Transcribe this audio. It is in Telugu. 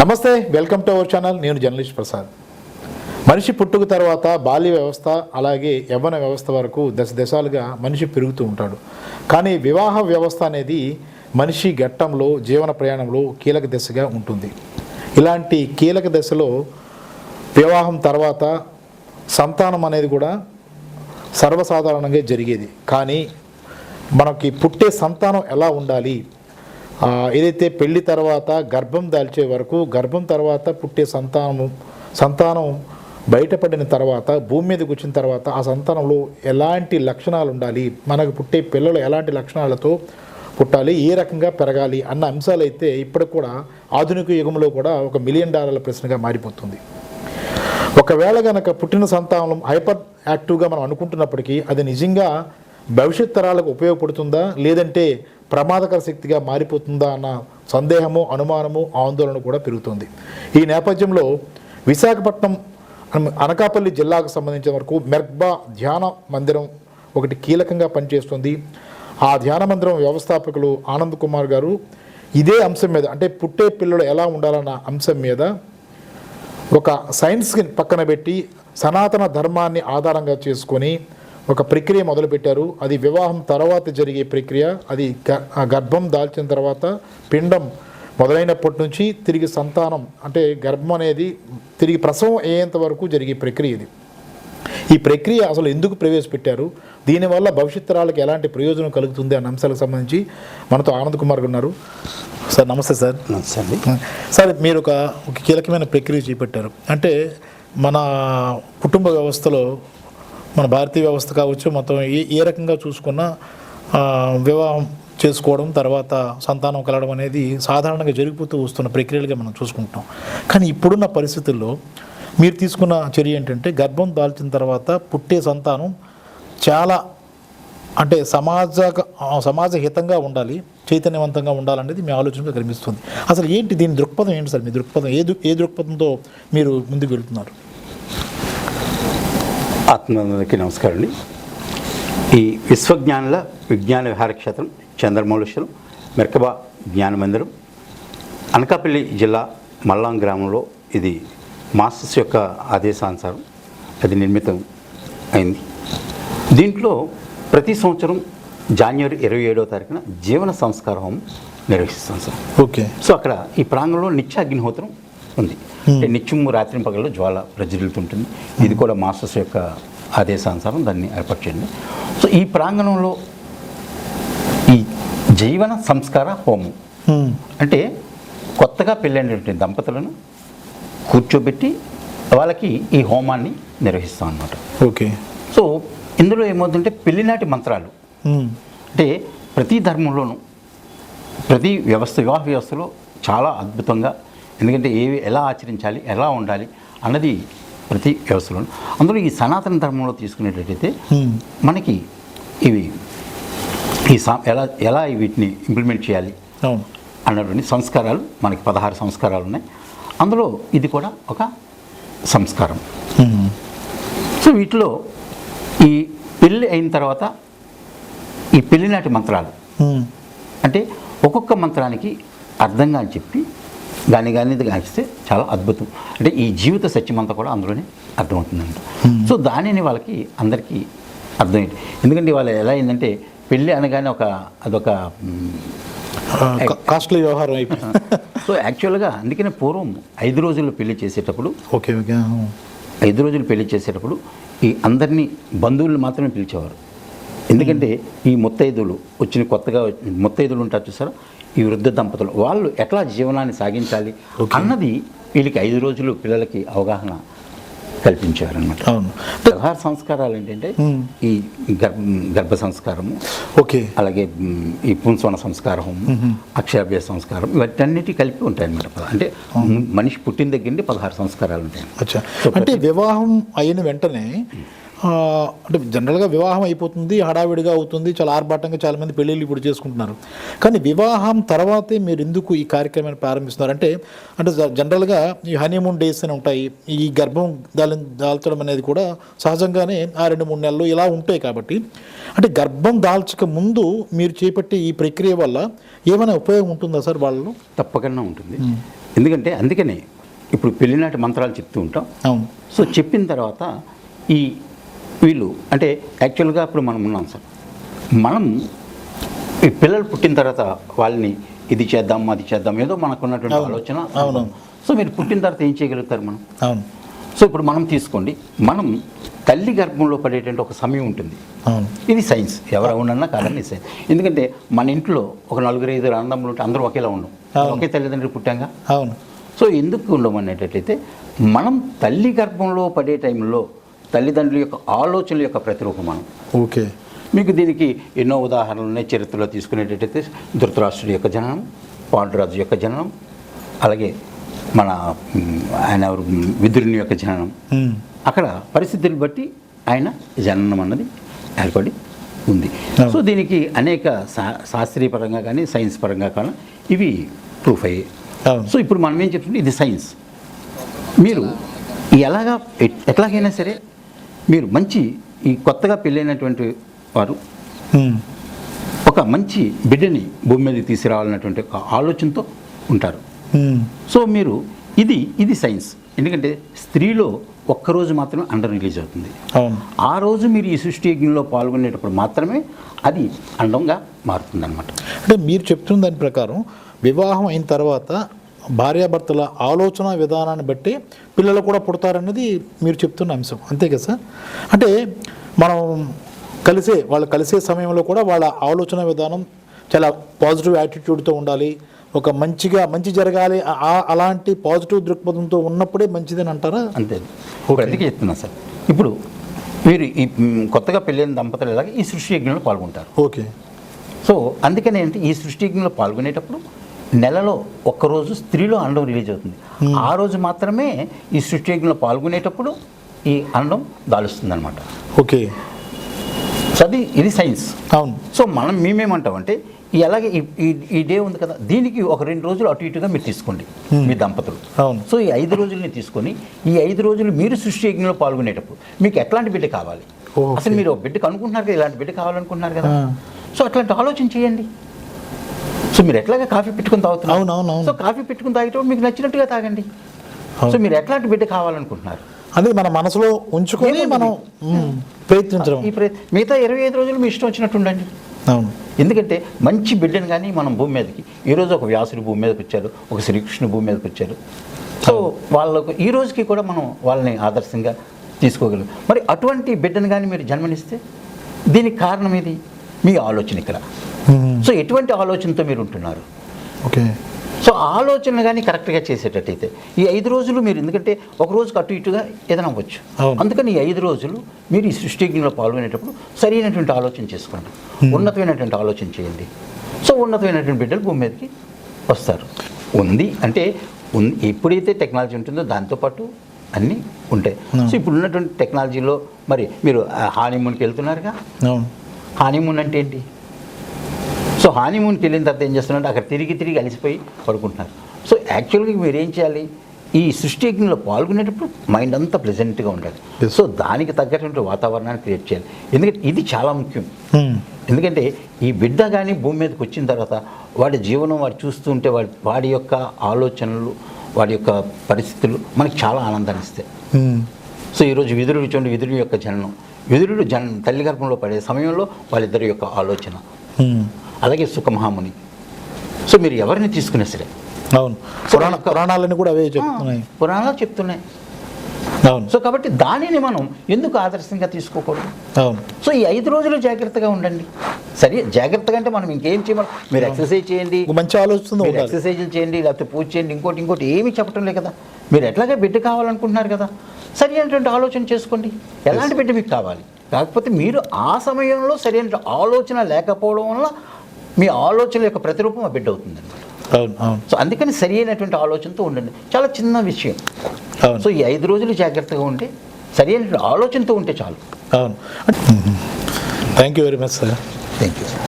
నమస్తే వెల్కమ్ టు అవర్ ఛానల్. నేను జర్నలిస్ట్ ప్రసాద్. మనిషి పుట్టుక తర్వాత బాల్య వ్యవస్థ అలాగే యవ్వన వ్యవస్థ వరకు దశ దశాలుగా మనిషి పెరుగుతూ ఉంటాడు. కానీ వివాహ వ్యవస్థ అనేది మనిషి ఘట్టంలో జీవన ప్రయాణంలో కీలక దశగా ఉంటుంది. ఇలాంటి కీలక దశలో వివాహం తర్వాత సంతానం అనేది కూడా సర్వసాధారణంగా జరిగేది. కానీ మనకి పుట్టే సంతానం ఎలా ఉండాలి? ఏదైతే పెళ్ళి తర్వాత గర్భం దాల్చే వరకు గర్భం తర్వాత పుట్టే సంతానము సంతానం బయటపడిన తర్వాత భూమి మీదకి వచ్చిన తర్వాత ఆ సంతానంలో ఎలాంటి లక్షణాలు ఉండాలి? మనకు పుట్టే పిల్లలు ఎలాంటి లక్షణాలతో పుట్టాలి? ఏ రకంగా పెరగాలి? అన్న అంశాలు అయితే ఇప్పటికి కూడా ఆధునిక యుగంలో కూడా ఒక మిలియన్ డాలర్ల ప్రశ్నగా మారిపోతుంది. ఒకవేళ కనుక పుట్టిన సంతానం హైపర్ యాక్టివ్గా మనం అనుకుంటున్నప్పటికీ అది నిజంగా భవిష్యత్ తరాలకు ఉపయోగపడుతుందా? లేదంటే ప్రమాదకర శక్తిగా మారిపోతుందా అన్న సందేహము అనుమానము ఆందోళన కూడా పెరుగుతుంది. ఈ నేపథ్యంలో విశాఖపట్నం అనకాపల్లి జిల్లాకు సంబంధించిన వరకు మెర్గ్బా ధ్యాన మందిరం ఒకటి కీలకంగా పనిచేస్తుంది. ఆ ధ్యాన మందిరం వ్యవస్థాపకులు ఆనంద్ కుమార్ గారు ఇదే అంశం మీద అంటే పుట్టే పిల్లలు ఎలా ఉండాలన్న అంశం మీద ఒక సైన్స్కి పక్కన పెట్టి సనాతన ధర్మాన్ని ఆధారంగా చేసుకొని ఒక ప్రక్రియ మొదలుపెట్టారు. అది వివాహం తర్వాత జరిగే ప్రక్రియ. అది గర్భం దాల్చిన తర్వాత పిండం మొదలైనప్పటి నుంచి తిరిగి సంతానం అంటే గర్భం అనేది తిరిగి ప్రసవం అయ్యేంత వరకు జరిగే ప్రక్రియ ఇది. ఈ ప్రక్రియ అసలు ఎందుకు ప్రవేశపెట్టారు? దీనివల్ల భవిష్యత్ తరాలకు ఎలాంటి ప్రయోజనం కలుగుతుంది అన్న అంశాలకు సంబంధించి మనతో ఆనంద్ కుమార్ ఉన్నారు. సార్ నమస్తే సార్. నమస్తే అండి. సార్ మీరు ఒక కీలకమైన ప్రక్రియ చేపట్టారు. అంటే మన కుటుంబ వ్యవస్థలో మన భారతీయ వ్యవస్థ కావచ్చు మొత్తం ఏ ఏ రకంగా చూసుకున్నా వివాహం చేసుకోవడం తర్వాత సంతానం కలగడం అనేది సాధారణంగా జరిగిపోతూ వస్తున్న ప్రక్రియలుగా మనం చూసుకుంటాం. కానీ ఇప్పుడున్న పరిస్థితుల్లో మీరు తీసుకున్న చర్య ఏంటంటే గర్భం దాల్చిన తర్వాత పుట్టే సంతానం చాలా అంటే సమాజ సమాజ హితంగా ఉండాలి చైతన్యవంతంగా ఉండాలనేది మీ ఆలోచనగా కనిపిస్తుంది. అసలు ఏంటి దీని దృక్పథం ఏంటి సార్? మీ దృక్పథం ఏ ఏ దృక్పథంతో మీరు ముందుకు వెళ్తున్నారు? ఆత్మకి నమస్కారం అండి. ఈ విశ్వజ్ఞానుల విజ్ఞాన విహార క్షేత్రం చంద్రమౌళేశ్వరం మెర్కబా జ్ఞాన మందిరం అనకాపల్లి జిల్లా మల్లాం గ్రామంలో ఇది మాస్టర్స్ యొక్క ఆదేశానుసారం అది నిర్మితం అయింది. దీంట్లో ప్రతి సంవత్సరం జనవరి ఇరవై ఏడవ తారీఖున జీవన సంస్కార హోమం నిర్వహిస్తాం సార్. ఓకే. సో అక్కడ ఈ ప్రాంగణంలో నిత్య అగ్నిహోత్రం ఉంది. అంటే నిత్యం రాత్రి పగల్లో జ్వాల ప్రజ్వలితుంటుంది ఇది కూడా మాస్టర్స్ యొక్క ఆదేశానుసారం దాన్ని ఏర్పాటు చేయండి. సో ఈ ప్రాంగణంలో ఈ జీవన సంస్కార హోమం. హ్మ్. అంటే కొత్తగా పెళ్ళైనటువంటి దంపతులను కూర్చోబెట్టి వాళ్ళకి ఈ హోమాన్ని నిర్వహిస్తాం అన్నమాట. ఓకే. సో ఇందులో ఏమవుతుందంటే పెళ్ళినాటి మంత్రాలు. హ్మ్. అంటే ప్రతి ధర్మంలోనూ ప్రతి వ్యవస్థ వివాహ వ్యవస్థలో చాలా అద్భుతంగా ఎందుకంటే ఏవి ఎలా ఆచరించాలి ఎలా ఉండాలి అన్నది ప్రతి వ్యవస్థలోనూ అందులో ఈ సనాతన ధర్మంలో తీసుకునేటట్టయితే. మనకి ఇవి ఈ సా ఎలా ఎలా వీటిని ఇంప్లిమెంట్ చేయాలి అన్నటువంటి సంస్కారాలు మనకి పదహారు సంస్కారాలు ఉన్నాయి అందులో ఇది కూడా ఒక సంస్కారం. సో వీటిలో ఈ పెళ్ళి అయిన తర్వాత ఈ పెళ్ళినాటి మంత్రాలు. అంటే ఒక్కొక్క మంత్రానికి అర్థంగా అని చెప్పి దాన్ని కానీ ఇది కానిస్తే చాలా అద్భుతం. అంటే ఈ జీవిత సత్యమంతా కూడా అందులోనే అర్థమవుతుందంట. సో దానిని వాళ్ళకి అందరికీ అర్థమైంది. ఎందుకంటే వాళ్ళు ఎలా అయిందంటే పెళ్ళి అనగానే ఒక అదొక కాస్ట్లీ వ్యవహారం అయిపోయింది సో యాక్చువల్గా అందుకనే పూర్వం ఐదు రోజుల్లో పెళ్ళి చేసేటప్పుడు ఓకే ఓకే. ఐదు రోజులు పెళ్ళి చేసేటప్పుడు ఈ అందరినీ బంధువులను మాత్రమే పిలిచేవారు. ఎందుకంటే ఈ ముత్తైదులు వచ్చిన కొత్తగా ముత్తైదులు ఉంటారు చూసారా? ఈ వృద్ధ దంపతులు వాళ్ళు ఎట్లా జీవనాన్ని సాగించాలి అన్నది వీళ్ళకి ఐదు రోజులు పిల్లలకి అవగాహన కల్పించారనమాట అవును. పదహారు సంస్కారాలు ఏంటంటే Hmm. ఈ గర్భ గర్భ సంస్కారము ఓకే. అలాగే ఈ పుంసవన సంస్కారం అక్షరాభ్యాస సంస్కారం ఇవన్నీ కలిపి ఉంటాయి అనమాట అంటే మనిషి పుట్టిన దగ్గర నుండి పదహారు సంస్కారాలు ఉంటాయి. అంటే వివాహం అయిన వెంటనే అంటే జనరల్గా వివాహం అయిపోతుంది హడావిడిగా అవుతుంది చాలా ఆర్భాటంగా చాలా మంది పెళ్ళిళ్ళు ఇప్పుడు చేసుకుంటున్నారు. కానీ వివాహం తర్వాతే మీరు ఎందుకు ఈ కార్యక్రమాన్ని ప్రారంభిస్తున్నారు? అంటే అంటే జనరల్గా ఈ హనీమూన్ డేస్ అని ఉంటాయి ఈ గర్భం దాల్చి దాల్చడం అనేది కూడా సహజంగానే ఆ రెండు మూడు నెలలు ఇలా ఉంటాయి కాబట్టి. అంటే గర్భం దాల్చక ముందు మీరు చేపట్టే ఈ ప్రక్రియ వల్ల ఏమైనా ఉపయోగం ఉంటుందా సార్ వాళ్ళలో? తప్పకుండా ఉంటుంది. ఎందుకంటే అందుకనే ఇప్పుడు పెళ్ళినాటి మంత్రాలు చెప్తూ ఉంటాం. అవును. సో చెప్పిన తర్వాత ఈ వీళ్ళు అంటే యాక్చువల్గా ఇప్పుడు మనం ఉన్నాం సార్. మనం ఈ పిల్లలు పుట్టిన తర్వాత వాళ్ళని ఇది చేద్దాం అది చేద్దాం ఏదో మనకు ఉన్నటువంటి అవును. ఆలోచన. అవును. సో మీరు పుట్టిన తర్వాత ఏం చేయగలుగుతారు మనం? అవును. సో ఇప్పుడు మనం తీసుకోండి. మనం తల్లి గర్భంలో పడేటువంటి ఒక సమయం ఉంటుంది. ఇది సైన్స్. ఎవరు అవునన్నా కాదని సైన్స్. ఎందుకంటే మన ఇంట్లో ఒక నలుగురు ఐదు అన్నదమ్ములు ఉంటే అందరూ ఒకేలా ఉండం అవును. ఒకే తల్లిదండ్రులు పుట్టాంగా? అవును. సో ఎందుకు ఉండమనేటట్లయితే మనం తల్లి గర్భంలో పడే టైంలో తల్లిదండ్రుల యొక్క ఆలోచనల యొక్క ప్రతిరూపం మనం. ఓకే. మీకు దీనికి ఎన్నో ఉదాహరణలు ఉన్నాయి చరిత్రలో తీసుకునేటట్టయితే ధృతరాష్ట్రుడి యొక్క జననం పాండురాజు యొక్క జననం అలాగే మన ఆయన విదురుని యొక్క జననం. అక్కడ పరిస్థితులు బట్టి ఆయన జననం అన్నది ఏర్పడి ఉంది. సో దీనికి అనేక శా శాస్త్రీయ పరంగా కానీ సైన్స్ పరంగా కానీ ఇవి ప్రూఫ్ అయ్యాయి. సో ఇప్పుడు మనం ఏం చెప్తుంటే ఇది సైన్స్. మీరు ఎలాగా ఎట్- ఎట్లాగైనా సరే మీరు మంచి ఈ కొత్తగా పెళ్ళైనటువంటి వారు. ఒక మంచి బిడ్డని భూమి మీదకి తీసుకురావాలన్నటువంటి ఒక ఆలోచనతో ఉంటారు. సో మీరు ఇది ఇది సైన్స్. ఎందుకంటే స్త్రీలో ఒక్కరోజు మాత్రమే అండం రిలీజ్ అవుతుంది. ఆ రోజు మీరు ఈ సృష్టి యజ్ఞంలో పాల్గొనేటప్పుడు మాత్రమే అది అండంగా మారుతుందన్నమాట. అంటే మీరు చెప్తున్న దాని ప్రకారం వివాహం అయిన తర్వాత భార్యాభర్తల ఆలోచన విధానాన్ని బట్టి పిల్లలు కూడా పుడతారన్నది మీరు చెప్తున్న అంశం. అంతే కదా సార్? అంటే మనం కలిసే వాళ్ళు కలిసే సమయంలో కూడా వాళ్ళ ఆలోచన విధానం చాలా పాజిటివ్ యాటిట్యూడ్తో ఉండాలి. ఒక మంచిగా మంచి జరగాలి. అలాంటి పాజిటివ్ దృక్పథంతో ఉన్నప్పుడే మంచిదని అంటారా? అంతే. అందుకే చెప్తున్నా సార్. ఇప్పుడు మీరు ఈ కొత్తగా పెళ్ళైన దంపతులు ఎలాగ ఈ సృష్టి యజ్ఞంలో పాల్గొంటారు. ఓకే. సో అందుకని ఏంటి? ఈ సృష్టి యజ్ఞంలో పాల్గొనేటప్పుడు నెలలో ఒక్కరోజు స్త్రీలో అండం రిలీజ్ అవుతుంది. ఆ రోజు మాత్రమే ఈ సృష్టి యజ్ఞంలో పాల్గొనేటప్పుడు ఈ అండం దాలుస్తుంది అనమాట ఓకే. సో అది ఇది సైన్స్. అవును. సో మనం మేమేమంటామంటే ఈ అలాగే ఈ- డే ఉంది కదా దీనికి ఒక రెండు రోజులు అటు ఇటుగా మీరు తీసుకోండి మీ దంపతులు. అవును. సో ఈ ఐదు రోజుల్ని తీసుకొని ఈ ఐదు రోజులు మీరు సృష్టి యజ్ఞంలో పాల్గొనేటప్పుడు మీకు ఎట్లాంటి బిడ్డ కావాలి. అసలు మీరు ఒక బిడ్డ అనుకుంటున్నారు కదా ఇలాంటి బిడ్డ కావాలనుకుంటున్నారు కదా. సో అట్లాంటి ఆలోచన చేయండి. సో మీరు ఎట్లాగా కాఫీ పెట్టుకుని తాగుతున్నారు? అవును, అవును, అవును. సో కాఫీ పెట్టుకుని తాగేటప్పుడు మీకు నచ్చినట్టుగా తాగండి. సో మీరు ఎట్లాంటి బిడ్డ కావాలనుకుంటున్నారు? అది మన మనసులో ఉంచుకొని మనం ప్రయత్నించడం. ఈ మిగతా ఇరవై ఐదు రోజులు మీ ఇష్టం వచ్చినట్టు ఉండండి. అవును. ఎందుకంటే మంచి బిడ్డను కానీ మనం భూమి మీదకి ఈరోజు ఒక వ్యాసుడు భూమి మీదకి వచ్చారు ఒక శ్రీకృష్ణుడు భూమి మీదకి వచ్చారు. సో వాళ్ళకు ఈ రోజుకి కూడా మనం వాళ్ళని ఆదర్శంగా తీసుకోగలం. మరి అటువంటి బిడ్డను కానీ మీరు జన్మనిస్తే దీనికి కారణం ఏది? మీ ఆలోచన ఇక్కడ. ఉమ్, సో ఎటువంటి ఆలోచనతో మీరు ఉంటున్నారు? ఓకే. సో ఆలోచన కానీ కరెక్ట్గా చేసేటట్టయితే ఈ ఐదు రోజులు మీరు ఎందుకంటే ఒక రోజుకి అటు ఇటుగా ఏదైనా అవ్వచ్చు. అందుకని ఈ ఐదు రోజులు మీరు ఈ సృష్టిజ్ఞంలో పాల్గొనేటప్పుడు సరైనటువంటి ఆలోచన చేసుకోండి. ఉన్నతమైనటువంటి ఆలోచన చేయండి. సో ఉన్నతమైనటువంటి బిడ్డలు భూమి మీదకి వస్తారు. ఉంది అంటే ఎప్పుడైతే టెక్నాలజీ ఉంటుందో దాంతోపాటు అన్నీ ఉంటాయి. సో ఇప్పుడు ఉన్నటువంటి టెక్నాలజీలో మరి మీరు హానీమూన్కి వెళ్తున్నారుగా? హానీమూన్ అంటే ఏంటి? సో హానీమూన్కి వెళ్ళిన తర్వాత ఏం చేస్తున్నారంటే అక్కడ తిరిగి తిరిగి అలసిపోయి పడుకుంటున్నారు. సో యాక్చువల్గా మీరు ఏం చేయాలి? ఈ సృష్టి యజ్ఞంలో పాల్గొనేటప్పుడు మైండ్ అంతా ప్లెజెంట్గా ఉండాలి. సో దానికి తగ్గటువంటి వాతావరణాన్ని క్రియేట్ చేయాలి. ఎందుకంటే ఇది చాలా ముఖ్యం. ఉమ్, ఎందుకంటే ఈ బిడ్డ కానీ భూమి మీదకి వచ్చిన తర్వాత వాడి జీవనం వాడు చూస్తుంటే వాడి వాడి యొక్క ఆలోచనలు వాడి యొక్క పరిస్థితులు మనకి చాలా ఆనందాన్ని ఇస్తాయి. ఉమ్, సో ఈరోజు విదురుడు చూడండి విదురుని యొక్క జననం. విదురుడు జన తల్లి గర్భంలో పడే సమయంలో వాళ్ళిద్దరి యొక్క ఆలోచన. అలాగే సుఖమహాముని సో మీరు ఎవరిని తీసుకున్నా సరే. అవును. పురాణ పురాణాలని కూడా అవే చెప్తున్నాయి. పురాణాలు చెప్తున్నాయి. అవును. సో కాబట్టి దానిని మనం ఎందుకు ఆదర్శంగా తీసుకోకూడదు? అవును. సో ఈ ఐదు రోజులు జాగ్రత్తగా ఉండండి. సరే జాగ్రత్తగా అంటే మనం ఇంకేం చేయమని మీరు ఎక్సర్సైజ్ చేయండి. మంచి ఆలోచన ఎక్సర్సైజులు చేయండి లేకపోతే పూజ చేయండి ఇంకోటి ఇంకోటి ఏమీ చెప్పటం లేదు కదా. మీరు ఎట్లాగే బిడ్డ కావాలనుకుంటున్నారు కదా. సరి అయినటువంటి ఆలోచన చేసుకోండి. ఎలాంటి బిడ్డ మీకు కావాలి? కాకపోతే మీరు ఆ సమయంలో సరైన ఆలోచన లేకపోవడం వల్ల మీ ఆలోచన యొక్క ప్రతిరూపం ఆ బిడ్డ అవుతుంది అవును అవును. సో అందుకని సరి అయినటువంటి ఆలోచనతో ఉండండి. చాలా చిన్న విషయం. అవును. సో ఈ ఐదు రోజులు జాగ్రత్తగా ఉంటే సరి అయినటువంటి ఆలోచనతో ఉంటే చాలు. అవును. Thank you very much sir thank you